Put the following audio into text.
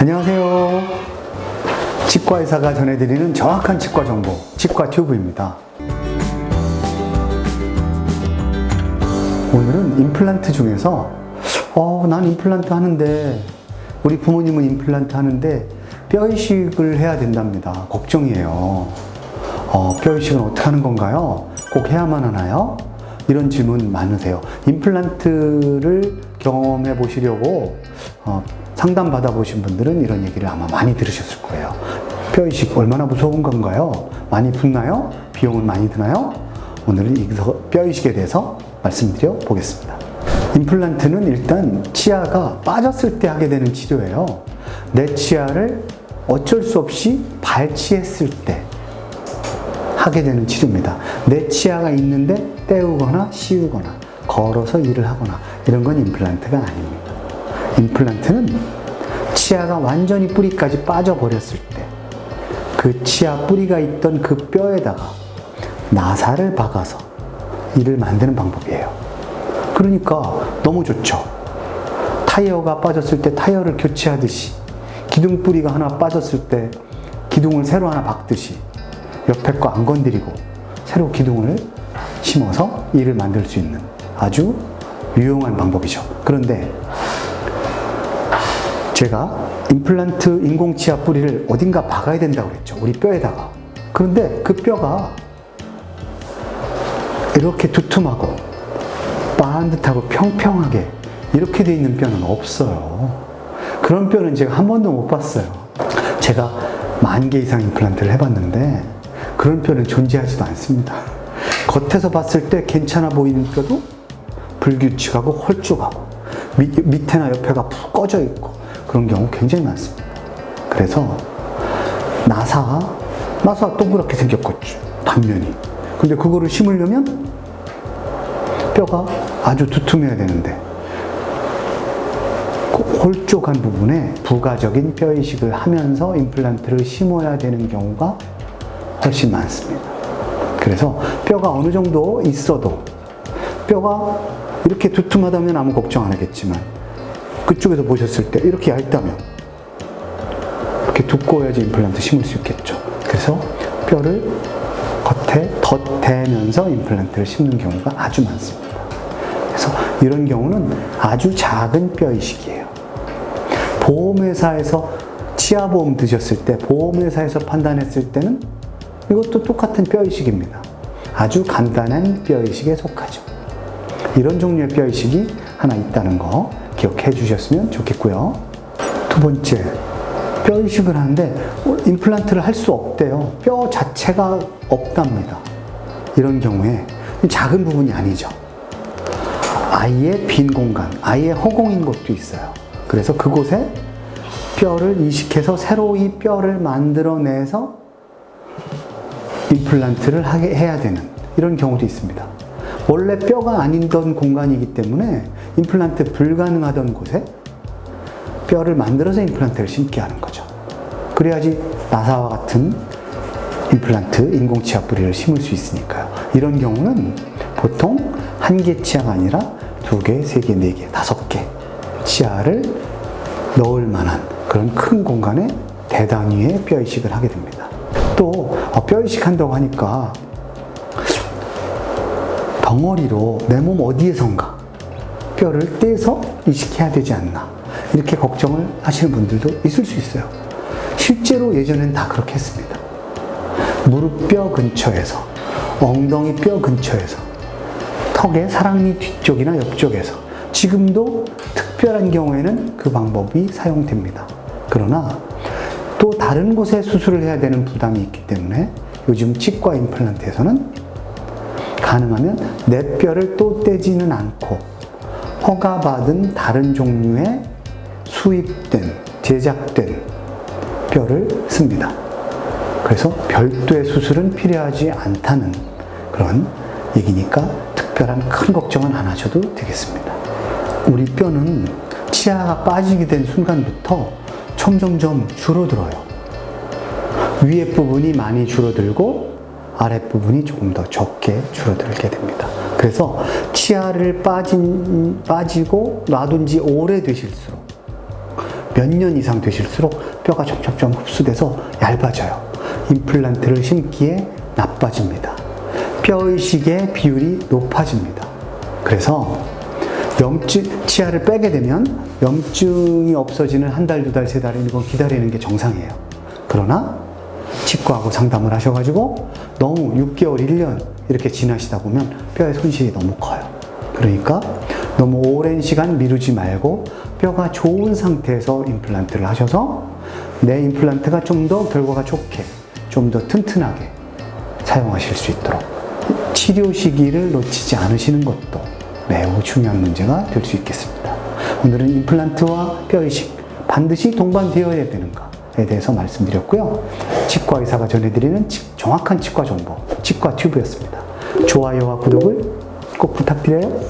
안녕하세요. 치과 의사가 전해드리는 정확한 치과 정보, 치과 튜브입니다. 오늘은 임플란트 중에서, 어, 난 임플란트 하는데, 우리 부모님은 임플란트 하는데, 뼈 이식을 해야 된답니다. 걱정이에요. 어, 뼈 이식은 어떻게 하는 건가요? 꼭 해야만 하나요? 이런 질문 많으세요. 임플란트를 경험해 보시려고 어, 상담 받아보신 분들은 이런 얘기를 아마 많이 들으셨을 거예요. 뼈 이식 얼마나 무서운 건가요? 많이 붓나요? 비용은 많이 드나요? 오늘은 여기서 뼈 이식에 대해서 말씀드려 보겠습니다. 임플란트는 일단 치아가 빠졌을 때 하게 되는 치료예요. 내 치아를 어쩔 수 없이 발치했을 때 하게 되는 치료입니다. 내 치아가 있는데 떼우거나 씌우거나 걸어서 일을 하거나 이런 건 임플란트가 아닙니다. 임플란트는 치아가 완전히 뿌리까지 빠져버렸을 때 그 치아 뿌리가 있던 그 뼈에다가 나사를 박아서 이를 만드는 방법이에요. 그러니까 너무 좋죠. 타이어가 빠졌을 때 타이어를 교체하듯이 기둥 뿌리가 하나 빠졌을 때 기둥을 새로 하나 박듯이 옆에 거 안 건드리고 새로 기둥을 심어서 이를 만들 수 있는 아주 유용한 방법이죠. 그런데 제가 임플란트 인공치아 뿌리를 어딘가 박아야 된다고 그랬죠. 우리 뼈에다가. 그런데 그 뼈가 이렇게 두툼하고 반듯하고 평평하게 이렇게 돼 있는 뼈는 없어요. 그런 뼈는 제가 한 번도 못 봤어요. 제가 만 개 이상 임플란트를 해봤는데 그런 뼈는 존재하지도 않습니다. 겉에서 봤을 때 괜찮아 보이는 뼈도 불규칙하고 홀쭉하고 밑, 밑에나 옆에가 푹 꺼져 있고 그런 경우 굉장히 많습니다. 그래서 나사가 나사가 동그랗게 생겼겠죠. 단면이. 근데 그거를 심으려면 뼈가 아주 두툼해야 되는데 그 홀쭉한 부분에 부가적인 뼈 이식을 하면서 임플란트를 심어야 되는 경우가 훨씬 많습니다. 그래서 뼈가 어느 정도 있어도 뼈가 이렇게 두툼하다면 아무 걱정 안 하겠지만 그쪽에서 보셨을 때 이렇게 얇다면 이렇게 두꺼워야지 임플란트 심을 수 있겠죠. 그래서 뼈를 겉에 덧대면서 임플란트를 심는 경우가 아주 많습니다. 그래서 이런 경우는 아주 작은 뼈 이식이에요. 보험회사에서 치아보험 드셨을 때 보험회사에서 판단했을 때는 이것도 똑같은 뼈 이식입니다. 아주 간단한 뼈 이식에 속하죠. 이런 종류의 뼈 이식이 하나 있다는 거 기억해 주셨으면 좋겠고요. 두 번째, 뼈 이식을 하는데 임플란트를 할 수 없대요. 뼈 자체가 없답니다. 이런 경우에 작은 부분이 아니죠. 아예 빈 공간, 아예 허공인 곳도 있어요. 그래서 그곳에 뼈를 이식해서 새로 이 뼈를 만들어내서 임플란트를 하게 해야 되는 이런 경우도 있습니다. 원래 뼈가 아니던 공간이기 때문에 임플란트 불가능하던 곳에 뼈를 만들어서 임플란트를 심게 하는 거죠. 그래야지 나사와 같은 임플란트, 인공치아 뿌리를 심을 수 있으니까요. 이런 경우는 보통 한 개 치아가 아니라 두 개, 세 개, 네 개, 다섯 개 치아를 넣을 만한 그런 큰 공간에 대단위의 뼈 이식을 하게 됩니다. 또 어, 뼈 이식한다고 하니까 덩어리로 내 몸 어디에선가 뼈를 떼서 이식해야 되지 않나 이렇게 걱정을 하시는 분들도 있을 수 있어요. 실제로 예전엔 다 그렇게 했습니다. 무릎뼈 근처에서 엉덩이 뼈 근처에서 턱의 사랑니 뒤쪽이나 옆쪽에서 지금도 특별한 경우에는 그 방법이 사용됩니다. 그러나 또 다른 곳에 수술을 해야 되는 부담이 있기 때문에 요즘 치과 임플란트에서는 가능하면 내 뼈를 또 떼지는 않고 허가받은 다른 종류의 수입된, 제작된 뼈를 씁니다. 그래서 별도의 수술은 필요하지 않다는 그런 얘기니까 특별한 큰 걱정은 안 하셔도 되겠습니다. 우리 뼈는 치아가 빠지게 된 순간부터 점점점 줄어들어요. 위에 부분이 많이 줄어들고 아랫부분이 조금 더 적게 줄어들게 됩니다. 그래서 치아를 빠진, 빠지고 놔둔 지 오래 되실수록 몇 년 이상 되실수록 뼈가 점점점 흡수돼서 얇아져요. 임플란트를 심기에 나빠집니다. 뼈의식의 비율이 높아집니다. 그래서 염증, 치아를 빼게 되면 염증이 없어지는 한 달, 두 달, 세 달은 이건 기다리는 게 정상이에요. 그러나 치과하고 상담을 하셔가지고 너무 6개월, 1년 이렇게 지나시다 보면 뼈의 손실이 너무 커요. 그러니까 너무 오랜 시간 미루지 말고 뼈가 좋은 상태에서 임플란트를 하셔서 내 임플란트가 좀 더 결과가 좋게, 좀 더 튼튼하게 사용하실 수 있도록 치료 시기를 놓치지 않으시는 것도 매우 중요한 문제가 될 수 있겠습니다. 오늘은 임플란트와 뼈이식 반드시 동반되어야 되는가에 대해서 말씀드렸고요. 치과 의사가 전해드리는 치- 정확한 치과 정보, 치과 튜브였습니다. 좋아요와 구독을 꼭 부탁드려요.